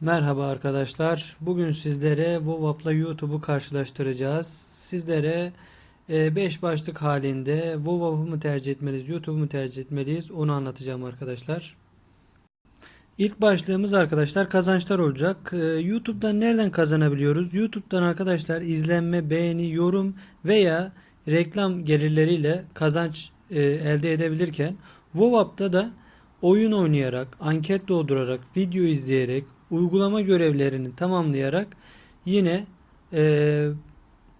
Merhaba arkadaşlar. Bugün sizlere WoWAP'la YouTube'u karşılaştıracağız. Sizlere 5 başlık halinde WoWAP'ı mı tercih etmeliyiz, YouTube'u mu tercih etmeliyiz onu anlatacağım arkadaşlar. İlk başlığımız arkadaşlar kazançlar olacak. Ee, YouTube'dan nereden kazanabiliyoruz? YouTube'dan arkadaşlar izlenme, beğeni, yorum veya reklam gelirleriyle kazanç e, elde edebilirken WoWAP'ta da oyun oynayarak, anket doldurarak, video izleyerek, uygulama görevlerini tamamlayarak yine e,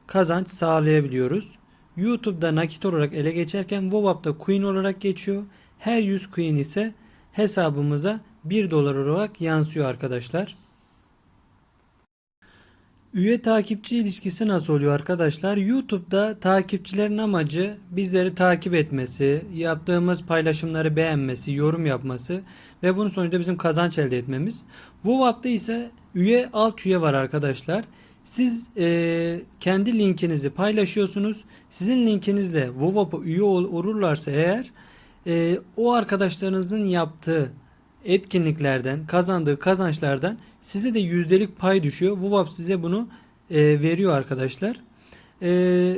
kazanç sağlayabiliyoruz. YouTube'da nakit olarak ele geçerken WoWAP'ta coin olarak geçiyor. Her 100 coin ise hesabımıza 1 dolar olarak yansıyor arkadaşlar. Üye takipçi ilişkisi nasıl oluyor arkadaşlar? YouTube'da takipçilerin amacı bizleri takip etmesi, yaptığımız paylaşımları beğenmesi, yorum yapması ve bunun sonucunda bizim kazanç elde etmemiz. WoWAP'ta ise üye alt üye var arkadaşlar. Siz e, kendi linkinizi paylaşıyorsunuz. Sizin linkinizle WoWAP'a üye ol, olurlarsa eğer e, o arkadaşlarınızın yaptığı etkinliklerden kazandığı kazançlardan size de yüzdelik pay düşüyor. WoWAP size bunu e, veriyor arkadaşlar. E,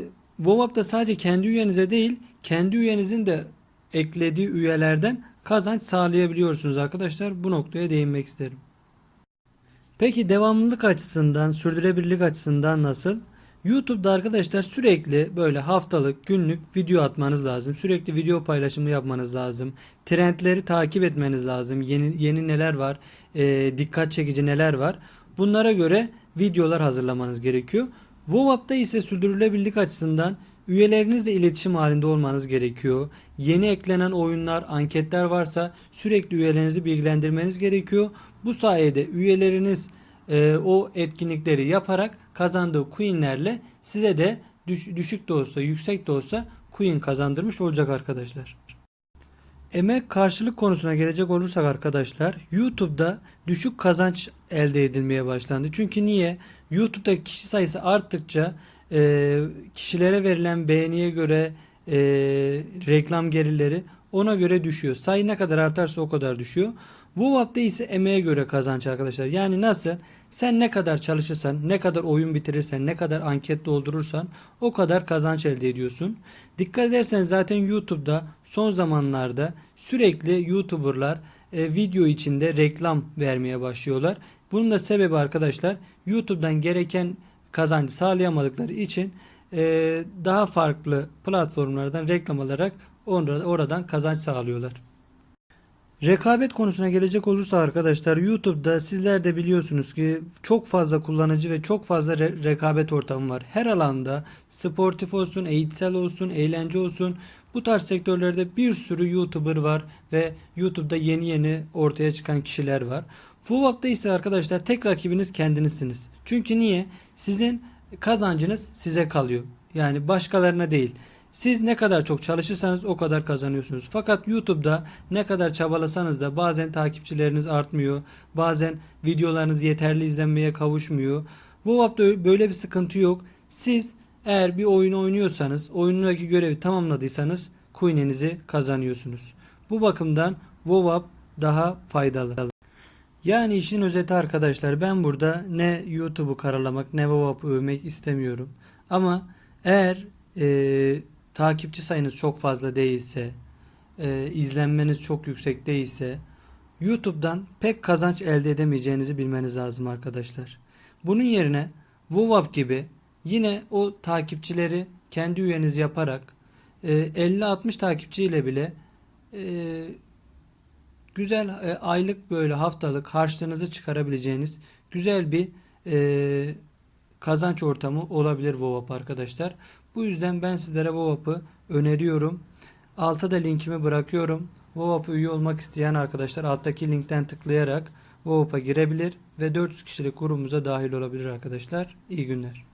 da sadece kendi üyenize değil kendi üyenizin de eklediği üyelerden kazanç sağlayabiliyorsunuz arkadaşlar. Bu noktaya değinmek isterim. Peki devamlılık açısından, sürdürülebilirlik açısından nasıl? YouTube'da arkadaşlar sürekli böyle haftalık, günlük video atmanız lazım. Sürekli video paylaşımı yapmanız lazım. Trendleri takip etmeniz lazım. Yeni yeni neler var, e, dikkat çekici neler var. Bunlara göre videolar hazırlamanız gerekiyor. WoWAP'ta ise sürdürülebilirlik açısından üyelerinizle iletişim halinde olmanız gerekiyor. Yeni eklenen oyunlar, anketler varsa sürekli üyelerinizi bilgilendirmeniz gerekiyor. Bu sayede üyeleriniz e, o etkinlikleri yaparak kazandığı coinlerle size de düş, düşük de olsa yüksek de olsa coin kazandırmış olacak arkadaşlar. Emek karşılık konusuna gelecek olursak arkadaşlar YouTube'da düşük kazanç elde edilmeye başlandı. Çünkü niye? YouTube'da kişi sayısı arttıkça e, kişilere verilen beğeniye göre e, reklam gelirleri ona göre düşüyor. Sayı ne kadar artarsa o kadar düşüyor. WoWAP'ta ise emeğe göre kazanç arkadaşlar. Yani nasıl? Sen ne kadar çalışırsan, ne kadar oyun bitirirsen, ne kadar anket doldurursan o kadar kazanç elde ediyorsun. Dikkat edersen zaten YouTube'da son zamanlarda sürekli YouTuber'lar e, video içinde reklam vermeye başlıyorlar. Bunun da sebebi arkadaşlar YouTube'dan gereken kazancı sağlayamadıkları için e, daha farklı platformlardan reklam alarak oradan kazanç sağlıyorlar. Rekabet konusuna gelecek olursa arkadaşlar YouTube'da sizler de biliyorsunuz ki çok fazla kullanıcı ve çok fazla re- rekabet ortamı var. Her alanda sportif olsun, eğitsel olsun, eğlence olsun bu tarz sektörlerde bir sürü YouTuber var ve YouTube'da yeni yeni ortaya çıkan kişiler var. FUVAP'ta ise arkadaşlar tek rakibiniz kendinizsiniz. Çünkü niye? Sizin kazancınız size kalıyor. Yani başkalarına değil. Siz ne kadar çok çalışırsanız o kadar kazanıyorsunuz. Fakat YouTube'da ne kadar çabalasanız da bazen takipçileriniz artmıyor. Bazen videolarınız yeterli izlenmeye kavuşmuyor. WoWAP'da böyle bir sıkıntı yok. Siz eğer bir oyun oynuyorsanız, oyundaki görevi tamamladıysanız coin'inizi kazanıyorsunuz. Bu bakımdan WoWAP daha faydalı. Yani işin özeti arkadaşlar ben burada ne YouTube'u karalamak ne WoWAP'ı övmek istemiyorum. Ama eğer e, takipçi sayınız çok fazla değilse, e, izlenmeniz çok yüksek değilse YouTube'dan pek kazanç elde edemeyeceğinizi bilmeniz lazım arkadaşlar. Bunun yerine WoWAP gibi yine o takipçileri kendi üyeniz yaparak e, 50-60 takipçiyle bile e, güzel e, aylık böyle haftalık harçlığınızı çıkarabileceğiniz güzel bir e, kazanç ortamı olabilir WoWAP arkadaşlar. Bu yüzden ben sizlere WoWAP'ı öneriyorum. Altta da linkimi bırakıyorum. WoWAP'a üye olmak isteyen arkadaşlar alttaki linkten tıklayarak WoWAP'a girebilir ve 400 kişilik grubumuza dahil olabilir arkadaşlar. İyi günler.